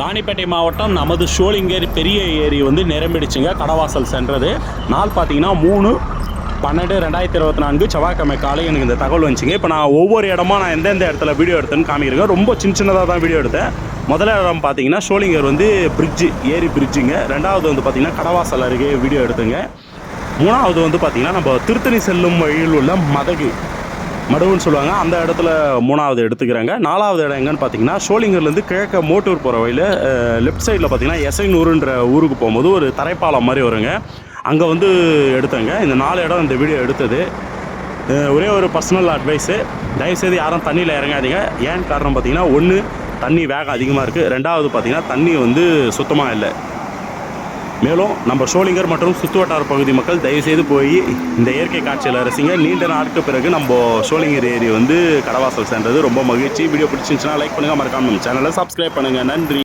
ராணிப்பேட்டை மாவட்டம் நமது ஷோலிங்கேரி பெரிய ஏரி வந்து நிரம்பிடுச்சுங்க. கடவாசல் சென்றது. நாள் பார்த்தீங்கன்னா மூணு பன்னெண்டு ரெண்டாயிரத்தி இருபத்தி நான்கு செவ்வாய்க்கிழமை காலை எனக்கு இந்த தகவல் வந்துச்சுங்க. இப்போ நான் ஒவ்வொரு இடமா நான் எந்தெந்த இடத்துல வீடியோ எடுத்தேன்னு காமிக்கிறேன் ரொம்ப சின்ன சின்னதாக தான் வீடியோ எடுத்தேன். முதல் இடம் பார்த்தீங்கன்னா ஷோலிங்கர் வந்து பிரிட்ஜு ஏரி பிரிட்ஜுங்க ரெண்டாவது வந்து பார்த்தீங்கன்னா கடவாசல் அருகே வீடியோ எடுத்துங்க. மூணாவது வந்து பார்த்தீங்கன்னா நம்ம திருத்தணி செல்லும் வழியில் உள்ள மதகு. மடுவுன்னு சொல்லுவாங்க. அந்த இடத்துல மூணாவது எடுத்துக்கிறாங்க. நாலாவது இடம் எங்கன்னு பார்த்தீங்கன்னா ஷோலிங்கர்லேருந்து கிழக்க மோட்டூர் போகிற வழியில் லெஃப்ட் சைடில் பார்த்தீங்கன்னா எசைநூறுன்ற ஊருக்கு போகும்போது ஒரு தரைப்பாலம் மாதிரி வருங்க. அங்கே வந்து எடுத்தேங்க. இந்த நாலு இடம் இந்த வீடியோ எடுத்தது. ஒரே ஒரு பர்சனல் அட்வைஸு தயவுசெய்து யாரும் தண்ணியில் இறங்காதீங்க. ஏன் காரணம் பார்த்தீங்கன்னா ஒன்று தண்ணி வேகம் அதிகமாக இருக்குது ரெண்டாவது பார்த்தீங்கன்னா தண்ணி வந்து சுத்தமாக இல்லை. மேலும் நம்ம ஷோலிங்கர் மற்றும் சுத்துவட்டார பகுதி மக்கள் தயவுசெய்து போய் இந்த இயற்கை காட்சியில் ரசிங்க. நீண்ட நாட்கு பிறகு நம்ம ஷோலிங்கர் ஏரி வந்து கடவாசல் சென்றது. ரொம்ப மகிழ்ச்சி. வீடியோ பிடிச்சிருந்துச்சுன்னா லைக் பண்ணுங்கள் மறக்காம சேனலை சப்ஸ்கிரைப் பண்ணுங்கள் நன்றி.